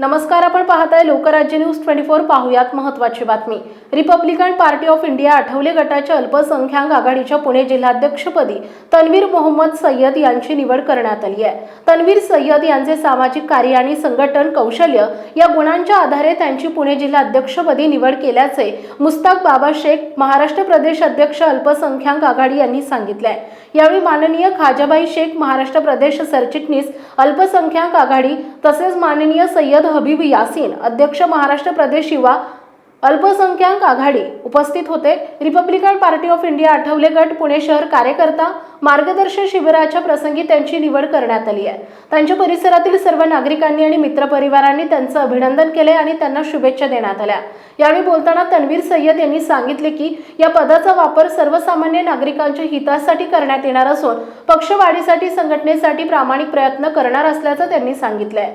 नमस्कार आपण पाहताय लोकराज्य न्यूज ट्वेंटी फोर पाहुयात महत्वाची बातमी. Republican Party of India Athawale गटाच्या अल्पसंख्याक आघाडीच्या पुणे जिल्हाध्यक्षपदी तन्वीर मोहम्मद सय्यद यांची निवड करण्यात आली आहे. तन्वीर सय्यद यांचे सामाजिक कार्य आणि संघटन कौशल्य या गुणांच्या आधारे त्यांची पुणे जिल्हा अध्यक्षपदी निवड केल्याचे मुस्ताक बाबा शेख महाराष्ट्र प्रदेश अध्यक्ष अल्पसंख्याक आघाडी यांनी सांगितले यावेळी माननीय खाजाबाई शेख महाराष्ट्र प्रदेश सरचिटणीस अल्पसंख्याक आघाडी तसेच माननीय सय्यद हबीब यासीन अध्यक्ष महाराष्ट्र प्रदेश युवा अल्पसंख्याक आघाडी उपस्थित होते. Republican Party of India Athawale गट पुणे शहर कार्यकर्ता मार्गदर्शन शिबिराच्या प्रसंगी त्यांची निवड करण्यात आली आहे. त्यांच्या परिसरातील सर्व नागरिकांनी आणि मित्रपरिवारांनी त्यांचं अभिनंदन केले आणि त्यांना शुभेच्छा देण्यात आल्या. यावेळी बोलताना तन्वीर सय्यद यांनी सांगितले की या पदाचा वापर सर्वसामान्य नागरिकांच्या हितासाठी करण्यात येणार असून पक्षवाढीसाठी संघटनेसाठी प्रामाणिक प्रयत्न करणार असल्याचं त्यांनी सांगितलंय.